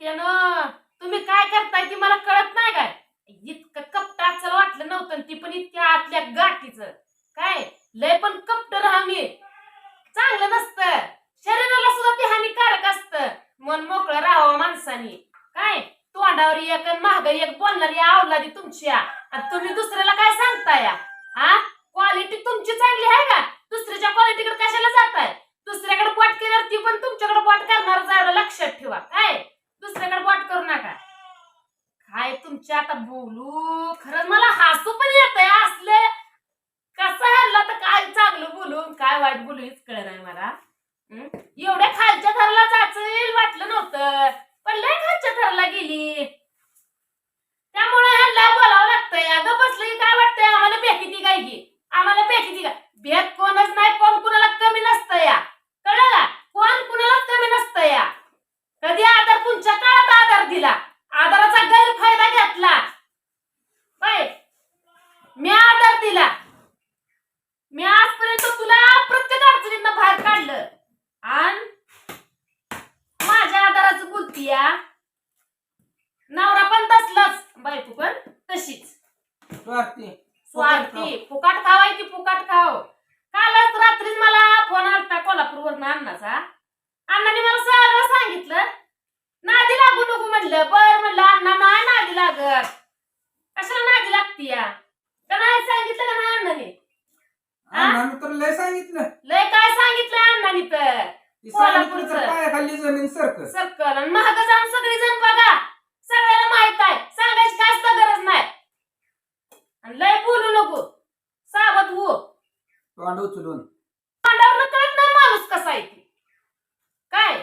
मोठ्यानं तुम्ही काय करताय ती मला कळत नाही काय? इतकं कपटाचं वाटलं नव्हतं ती पण इतक्या आतल्या गाठीचं. काय? लय पण कपट राहा मी. चांगलं नसतं. शरीराला सुद्धा ते हानिकारक असतं. मन मोकळं राहावं माणसानी. काय? तोंडावर एक महागाई एक बोलणारी आवलादी तुमच्या आणि तुम्ही दुसऱ्याला काय सांगताय हा? क्वालिटी तुमची चांगली आहे का? दुसऱ्याच्या क्वालिटीकडे कशाला जाताय? दुसऱ्याकडे पोट केल्यावर ती पण तुमच्याकडे बोट करणार जायला लक्षात ठेवा. काय? दुसऱ्याकडे वाट करू नका. काय तुमच्या आता बोलू? खरंच मला हसू पण येत आहे असले कसं हल्ला तर काय चांगलं बोलू काय वाईट बोलू हेच कळ नाही मला हं? एवढ्या खालच्या थरला जायचं वाटलं नव्हतं पण लय खालच्या थरला गेली त्यामुळे ह्यांना बोलावं लागतंय अगं बसलं की काय वाटतंय आम्हाला बेकी ती काय की आम्हाला बेकी ती काय भेद कोणच नाही कोण कुणाला कमी नसतं या कळलं का कोण कुणालाच कमी नसतं या कधी आधार तुमच्या काळात आधार दिला आधाराचा गैरफायदा घेतला बाय मी आधार दिला मी आजपर्यंत तुला प्रत्येक अडचणीतनं बाहेर काढलं आणि माझ्या आधाराचं बोलती या नवरा पण तसलाच बायको पण तशीच. स्वार्थी. स्वार्थी. फुकाट खावाय ती फुकाट खाव. कालच रात्रीच मला फोन आलता कोल्हापूरवरून अण्णाचा. अण्णाने मला सगळं सांगितलं. नादी लागू नको म्हणलं. बर म्हणलं अण्णा नाही नादी लागत. कशाला नादी लागती या? का नाही सांगितलं का नाही अण्णाने? अण्णानं तर लय सांगितलं. लय काय सांगितलं अण्णाने तर? कोल्हापूरचं. जमीन सर्कल. आणि महाग जाऊन सगळी जण बघा सगळ्याला माहीत आहे सांगायची काय सुद्धा गरज नाही आणि लय बोलू नको सावध हो तोंड उचलून कळत नाही माणूस कसा आहे ते. काय?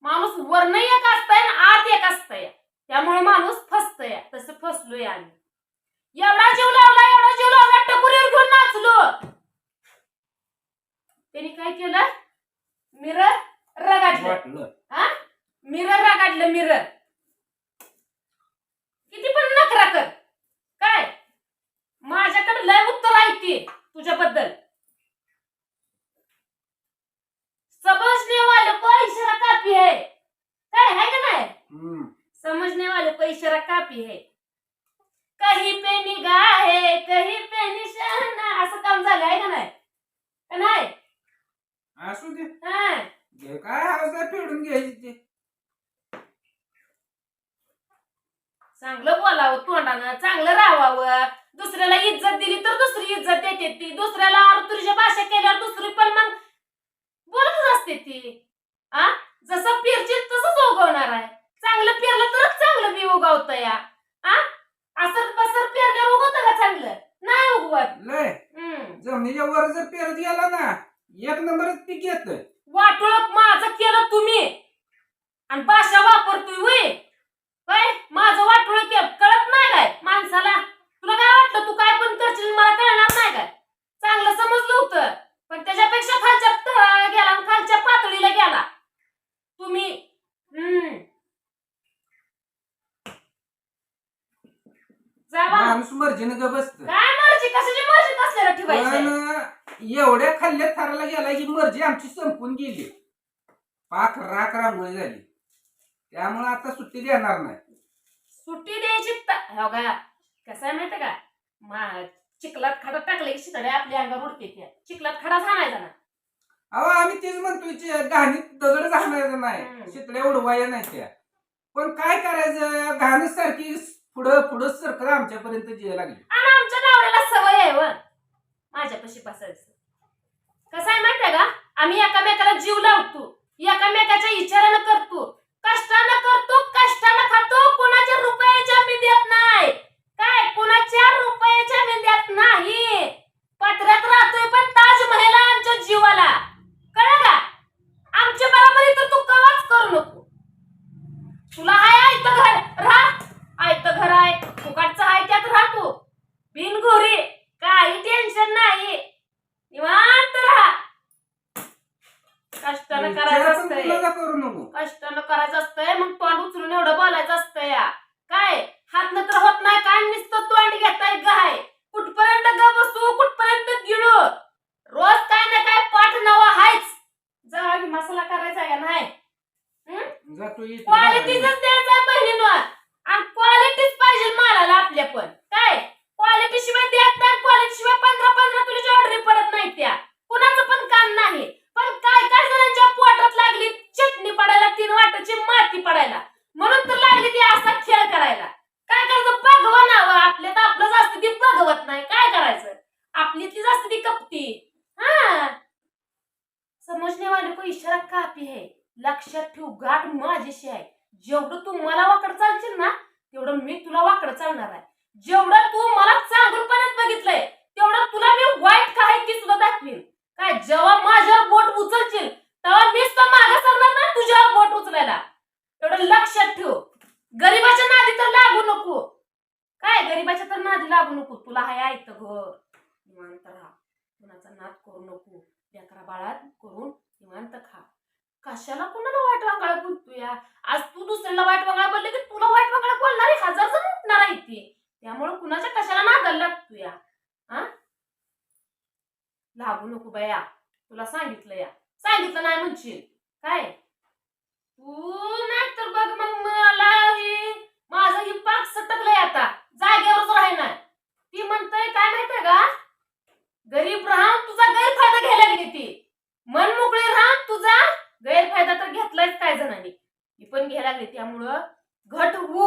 माणूस वरनं एक असतंय आणि आत एक असतंय. त्यामुळे माणूस फसतय. तसं फसलोय आम्ही. एवढा जीव लावला एवढा जीव लावला टकुरीवर घेऊन नाचलो. त्यांनी काय केलं? मिरर रगाडलं. वाटलं. मिरर रगाडलं मिरर. किती पण नखरा कर. काय? माझ्याकडे लय उत्तर आहे ती तुझ्याबद्दल समझने वाले को इशारा काफी है काय है का नाही. समझने वाले को इशारा काफी है कहीं पे निगाह है कहीं पे निशाना असं काम झालं आहे का नाही? का नाही? असू दे. हा. काय हवं फेडून घ्यायची ते. चांगलं बोलावं तोंडानं चांगलं राहावं. दुसऱ्याला इज्जत दिली तर दुसरी इज्जत देते ती. दुसऱ्याला तुझ्या भाषा केल्यावर दुसरी पण मग बोलतच असते ती. आ? उगवतं या. आ? असं बसर पेरल्यावर उगवतं का चांगलं? नाही उगवत. लय हम्म. जमिनीच्या वर जर पेरत गेला ना एक नंबरच पीक येत. वाटोळं माझं केलं तुम्ही. आणि भाषा वापरतोय वय काय माझं वाटोळं केलं कळत नाही काय माणसाला तुला काय वाटलं तू काय पण करशील मला कळणार नाही काय चांगलं समजलं होतं पण त्याच्यापेक्षा खालच्या तळाला गेला आणि खालच्या पातळीला गेला तुम्ही हम्म जावा माणूस मर्जीनं ग बसत काय मर्जी? कशाची मर्जी ठेवायची पण एवढ्या खाल्ल्या थराला गेला की मर्जी आमची संपून गेली. पाक राख रांगोळी झाली. त्यामुळे आता सुट्टी देणार नाही. सुट्टी द्यायची त- हो का? कसं आहे का? मा चिखलात खडा टाकले की शितड्या आपल्या अंगावर उडते त्या चिखलात खडा झाणायचा ना. अहो आम्ही तेच म्हणतोय घाणीत दगड घालायचं हम्म. नाही शितड्या उडवाया नाही त्या. पण काय करायचं? घाण सारखी पुढं पुढं सरकत आमच्यापर्यंत जे लागली. आणि आमच्या नवऱ्याला सवय आहे व. माझ्यापाशी बसायचं. कसं आहे माहितीये का? आम्ही एकामेकाला जीव लावतो. एकामेकाच्या इचारानं करतो कष्टानं करतो कष्टानं खातो कोणाच्या रुपयाच्या मी देत नाही काय कोणाच्या रुपयाच्या मी देत नाही पत्र्यात राहतोय पण ताजमहल आहे आमच्या जीवाला कळलं का आमच्या बरोबरी तर तू कवाच करू नको तुला हाय आयतं घर राह आयतं घर आहे फुकटचं आहे त्यात राहतो बिनघोरी काही टेन्शन नाही. निवांत राहा. कष्टानं करायचं असतंय. कुणाला करू नको. कष्टानं करायचं असतंय मग तोंड उचलून एवढं बोलायचं असतंय या काय हात तर होत नाही काय नुसतं तोंड घेताय गाय कुठपर्यंत ग बसू कुठपर्यंत गिळू रोज काय ना काय पाठ नवा हायच जा मसाला करायचा आहे का नाही जातो येतो क्वालिटी क्वालिटीच द्यायचं बहिणीनं आणि क्वालिटीच पाहिजे मालाला आपल्या पण काय क्वालिटी शिवाय देत नाही क्वालिटी शिवाय पंधरा पंधरा किलोची ऑर्डर पडत नाही त्या कुणाचं पण काम नाही पण काय काय जणांच्या पोटात लागली चटणी पडायला तीन वाटाची माती पडायला म्हणून तर लागली ती असा खेळ करायला काय करायचं बघवा नावं आपल्यात आपलंच असतं ती बघवत नाही काय करायचं आपलीतलीच कपटी हा। समजने वाले को इशारा कापी है। लक्षात ठेव गाठ माझीशी आहे। जेवढं तू मला वाकड चालशील ना तेवढं मी तुला वाकड चालणार आहे. जेवढं तू मला चांगलपणात बघितलंय तेवढं तुला मी वाईट काय ती सुद्धा दाखवीन. काय जेव्हा माझ्यावर बोट उचलशील तेव्हा मीच तर मागे सरणार ना तुझ्यावर बोट उचलायला. तेवढं लक्षात ठेव. गरीबाच्या नादी तर लागू नको. काय गरीबाच्या तर नादी लागू नको. तुला हाय ऐकतं घर. कुणाचा नाद करू नको. लेकरा बाळात करून निवांत खा. कशाला कोणाला वाईट वागाळ बोलतो या आज तू दुसऱ्याला वाईट वागाळ बोलले की तुला वाईट वागाळ बोलणारे हजार जण उठणार आहे ते. त्यामुळे कुणाच्या कशाला नादाला लागतो या हा? लागू नको बया. तुला सांगितलं या. सांगितलं नाही म्हणशील. काय? तू नाही तर बघ मग मला ही माझं ही पाक सटकलंय आता जागेवरच राहीना ती म्हणतंय काय माहितीये का गरीब राहा तुझा गैरफायदा घ्यायला लागली ती मन मोकळे राहा तुझा गैरफायदा तर घेतलायच काय जणांनी ती पण घ्यायला लागली त्यामुळं घट हो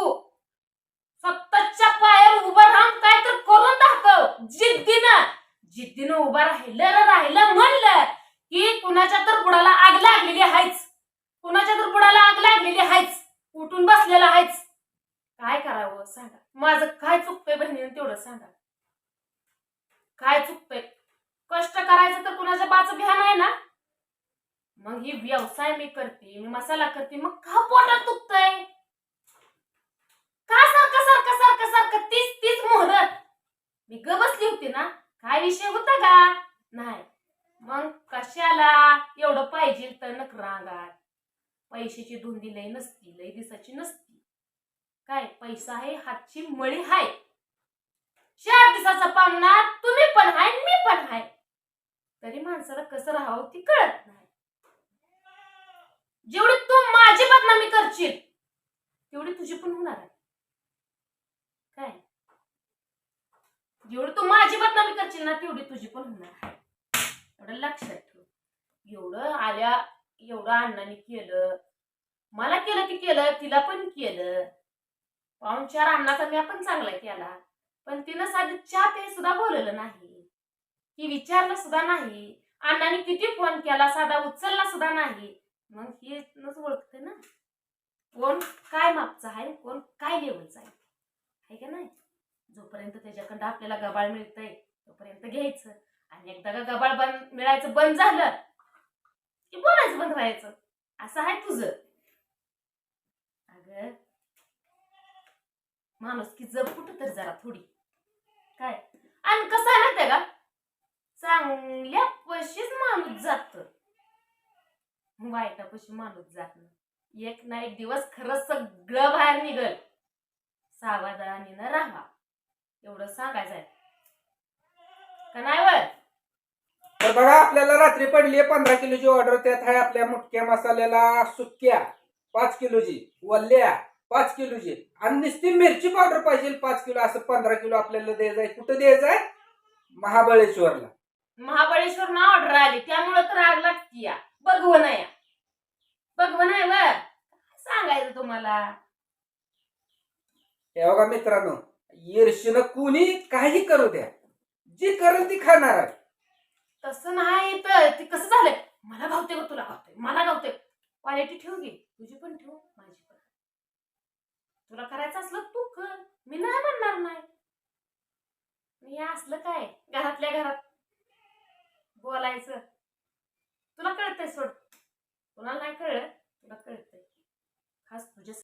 स्वतःच्या पायावर उभं राहून काय तर करून दाखव जिद्दीनं जिद्दीनं उभा राहिलं राहिलं म्हणलं की कुणाच्या तर बुडाला आग लागलेली आहेच. कुणाच्या तर बुडाला आग लागलेली आहेच. उठून बसलेला आहेच. काय करावं सांगा. माझं काय चुकतंय बहिणीनं तेवढं सांगा. काय चुकतंय? कष्ट करायचं तर कुणाच्या बाच भ्यान आहे ना? मग ही व्यवसाय मी करते मी मसाला करते मग का पोटात दुखतंय? का सारखं सारखं सारखं सारखं तीच तीच मोहरत मी ग बसली होती ना? काय विषय होता का? नाही. मग कशाला एवढं पाहिजे तर नकरांगात पैशाची धुंदी लय नसती लय दिसाची नसती. काय पैसा आहे हातची मळी हाय. चार दिवसाचा पाहुणा तुम्ही पण हाय मी पण हाय. तरी माणसाला कसं राहावं ती कळत नाही. जेवढी तू माझी बदनामी करशील तेवढी तुझी पण होणार आहे काय जेवढी तू माझी बदनामी करशील ना तेवढी तुझी पण होणार. आहे एवढं लक्षात ठेव. एवढं आल्या एवढं अण्णाने केलं. मला केलं ती केलं तिला पण केलं. पाहून चार अण्णाचा मी पण चांगला केला. पण तिनं साधं चहा ते सुद्धा बोलवलं नाही. की विचारलं सुद्धा नाही. अण्णाने किती फोन केला साधा उचलला सुद्धा नाही. मग हे ओळखते ना. कोण काय मागचं आहे कोण काय लेवलचं आहे. आहे का नाही? जोपर्यंत त्याच्याकडं आपल्याला गबाळ मिळतंय तोपर्यंत घ्यायचं. आणि एकदा का गबाळ बंद मिळायचं बंद झालं की बोलायचं बंद व्हायचं. असं आहे तुझं. अग माणूस की जप कुठं तर जरा थोडी. काय? आणि कसं आहे माहिती का? चांगल्या पशीच माणूस जात. वाईटापशी माणूस जात एक ना एक दिवस खरंच सगळं बाहेर निघल. सावधानीनं राहा. एवढं सांगायचं आहे का नाही वर तर बघा आपल्याला रात्री पडली पंधरा किलोची ऑर्डर त्यात आहे आपल्या मुटक्या मसाल्याला सुक्या पाच किलोची वल्ल्या पाच किलोची. आणि नुसती मिरची पावडर पाहिजे पाच किलो. असं पंधरा किलो आपल्याला द्यायचं आहे. कुठं द्यायचं आहे? महाबळेश्वरला. महाबळेश्वर ना ऑर्डर आली. त्यामुळं तर आग लागती या. बघवं नाही या. बघवं नाही वर. सांगायचं तुम्हाला? हे बघा मित्रांनो ईर्षीनं कुणी काही करू द्या. जी करेल ती खाणार आहे. तसं नाही तर ते कसं झालंय? मला गावते ग तुला गावते. मला गावते. क्वालिटी ठेव घे. तुझी पण ठेव. माझी पण. तुला करायचं असलं तू कर. मी नाही म्हणणार नाही. मी असलं काय? घरातल्या घरात. बोलायचं. तुला कळतंय सोड. तुला नाही कळलं तुला कळतंय. खास तुझ्या